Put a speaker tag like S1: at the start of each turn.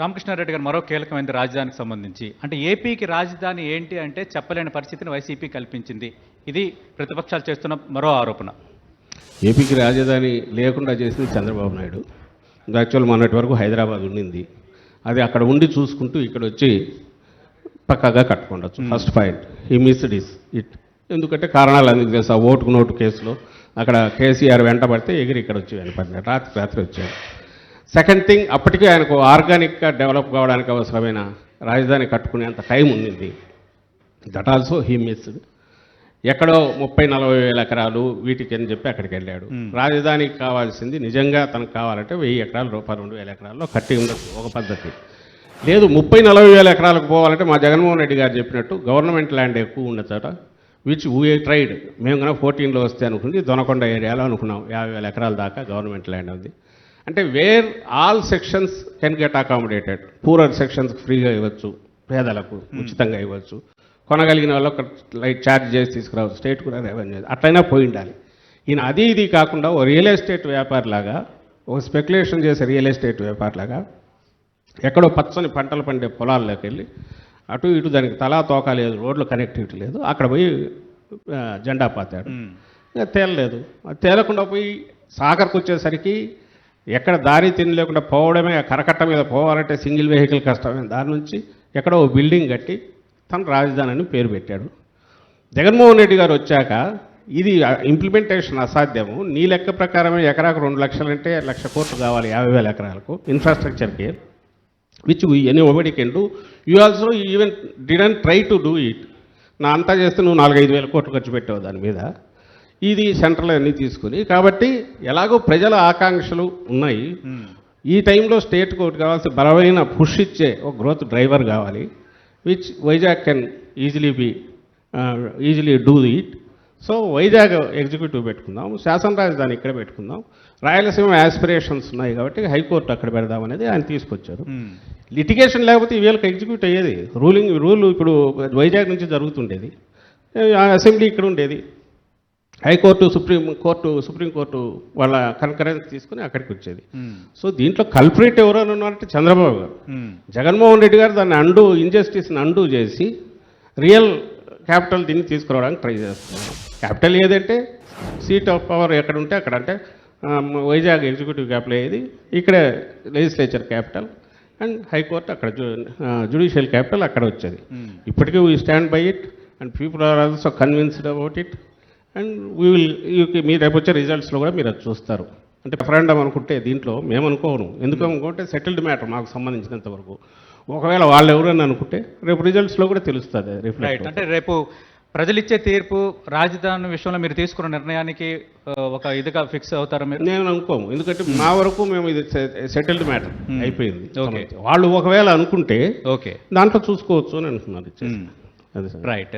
S1: రామకృష్ణారెడ్డి గారు మరో కీలకమైనది రాజధానికి సంబంధించి. అంటే ఏపీకి రాజధాని ఏంటి అంటే చెప్పలేని పరిస్థితిని వైసీపీ కల్పించింది. ఇది ప్రతిపక్షాలు చేస్తున్న మరో ఆరోపణ.
S2: ఏపీకి రాజధాని లేకుండా చేసింది చంద్రబాబు నాయుడు. యాక్చువల్ మొన్నటి వరకు హైదరాబాద్ ఉండింది. అది అక్కడ ఉండి చూసుకుంటూ ఇక్కడ వచ్చి పక్కాగా కట్టుకోండొచ్చు. ఫస్ట్ పాయింట్ ఈ మిస్డ్ ఇస్ ఇట్ ఎందుకంటే కారణాలు అందుకు తెలుసు. ఆ ఓటుకు నోటు కేసులో అక్కడ కేసీఆర్ వెంట పడితే ఎగిరి ఇక్కడ వచ్చి వెనపడినాడు రాత్రి రాత్రి వచ్చాడు సెకండ్ థింగ్ అప్పటికే ఆయనకు ఆర్గానిక్గా డెవలప్ కావడానికి అవసరమైన రాజధాని కట్టుకునేంత టైం ఉండింది దట్ ఆల్సో హీ మిస్డ్ ఎక్కడో ముప్పై నలభై వేల ఎకరాలు వీటికి అని చెప్పి అక్కడికి వెళ్ళాడు. రాజధానికి కావాల్సింది నిజంగా తనకు కావాలంటే వెయ్యి ఎకరాలు రూపాయలు రెండు వేల ఎకరాల్లో కట్టి ఉండదు ఒక పద్ధతి. లేదు ముప్పై నలభై వేల ఎకరాలకు పోవాలంటే మా జగన్మోహన్ రెడ్డి గారు చెప్పినట్టు గవర్నమెంట్ ల్యాండ్ ఎక్కువ ఉన్న చోట విచ్ వీ ట్రైడ్ మేము కనుక ఫోర్టీన్లో వస్తే అనుకుంది దొనకొండ ఏరియాలో అనుకున్నాం యాభై వేల ఎకరాల దాకా గవర్నమెంట్ ల్యాండ్ ఉంది. అంటే where all sections can get accommodated. Poorer sections ఫ్రీగా ఇవ్వచ్చు పేదలకు ఉచితంగా ఇవ్వచ్చు. కొనగలిగిన వాళ్ళు ఒక లైట్ ఛార్జ్ చేసి తీసుకురావచ్చు. స్టేట్ కూడా రెవెన్యూ అట్లయినా పోయి ఉండాలి. ఈయన అది ఇది కాకుండా ఓ రియల్ ఎస్టేట్ వ్యాపారిలాగా ఒక స్పెక్యులేషన్ చేసే రియల్ ఎస్టేట్ వ్యాపారిలాగా ఎక్కడో పచ్చని పంటలు పండే పొలాల్లోకి వెళ్ళి అటు ఇటు దానికి తలా తోక లేదు రోడ్లు కనెక్టివిటీ లేదు అక్కడ పోయి జెండా పాతాడు. ఇంకా తేలలేదు. తేలకుండా పోయి సాగర్కి వచ్చేసరికి ఎక్కడ దారి తిని లేకుండా పోవడమే ఆ కరకట్ట మీద పోవాలంటే సింగిల్ వెహికల్ కష్టమే. దాని నుంచి ఎక్కడో ఓ బిల్డింగ్ కట్టి తన రాజధాని అని పేరు పెట్టాడు. జగన్మోహన్ రెడ్డి గారు వచ్చాక ఇది ఇంప్లిమెంటేషన్ అసాధ్యము. నీ లెక్క ప్రకారమే ఎకరాకు రెండు లక్షలంటే లక్ష కోట్లు కావాలి యాభై వేల ఎకరాలకు ఇన్ఫ్రాస్ట్రక్చర్కి which anybody can do you also even didn't try to do it నా అంతా చేస్తే నువ్వు నాలుగైదు వేల కోట్లు ఖర్చు పెట్టావు దాని మీద. ఇది సెంట్రల్ అన్నీ తీసుకుని కాబట్టి ఎలాగో ప్రజల ఆకాంక్షలు ఉన్నాయి. ఈ టైంలో స్టేట్కి ఒకటి కావాల్సిన బలమైన పుష్ ఇచ్చే ఒక గ్రోత్ డ్రైవర్ కావాలి which Vizag can easily be easily do it so Vizag executive పెట్టుకుందాం శాసన రాజధాని ఇక్కడ పెట్టుకుందాం. రాయలసీమ యాస్పిరేషన్స్ ఉన్నాయి కాబట్టి హైకోర్టు అక్కడ పెడదాం అనేది ఆయన తీసుకొచ్చారు. లిటిగేషన్ లేకపోతే ఈ వీళ్ళకి ఎగ్జిక్యూట్ అయ్యేది. రూలింగ్ రూల్ ఇప్పుడు వైజాగ్ నుంచి జరుగుతుండేది. అసెంబ్లీ ఇక్కడ ఉండేది. High court supreme court supreme court వాళ్ళ కన్కరెన్స్ తీసుకుని అక్కడికి వచ్చేది. సో దీంట్లో కల్పరేట్ ఎవరైనా ఉన్నారంటే చంద్రబాబు గారు. జగన్మోహన్ రెడ్డి గారు దాన్ని అండు ఇంజస్టిస్ని అండు చేసి రియల్ క్యాపిటల్ దీన్ని తీసుకురావడానికి ట్రై చేస్తున్నారు. క్యాపిటల్ ఏదంటే సీట్ ఆఫ్ పవర్ ఎక్కడ ఉంటే అక్కడ అంటే వైజాగ్ ఎగ్జిక్యూటివ్ క్యాపిటల్ ఏది ఇక్కడే legislature capital and high court అక్కడ జుడిషియల్ క్యాపిటల్ అక్కడ వచ్చేది. ఇప్పటికీ we stand by it and people are also convinced about it and we will మీరు రేపు వచ్చే రిజల్ట్స్లో కూడా మీరు అది చూస్తారు. అంటే రెఫరెండం అనుకుంటే దీంట్లో మేము అనుకోను ఎందుకు అనుకుంటే సెటిల్డ్ మ్యాటర్ మాకు సంబంధించినంత వరకు. ఒకవేళ వాళ్ళు ఎవరని అనుకుంటే రేపు రిజల్ట్స్లో కూడా తెలుస్తుంది రిఫ్లెక్ట్
S1: అంటే రేపు ప్రజలిచ్చే తీర్పు రాజధాని విషయంలో మీరు తీసుకున్న నిర్ణయానికి ఒక ఇదిగా ఫిక్స్ అవుతారా మీరు?
S2: నేను అనుకోము. ఎందుకంటే మా వరకు మేము ఇది సెటిల్డ్ మ్యాటర్ అయిపోయింది.
S1: Okay.
S2: వాళ్ళు ఒకవేళ అనుకుంటే
S1: ఓకే
S2: దాంట్లో చూసుకోవచ్చు అని అంటున్నారు అది సార్.
S1: రైట్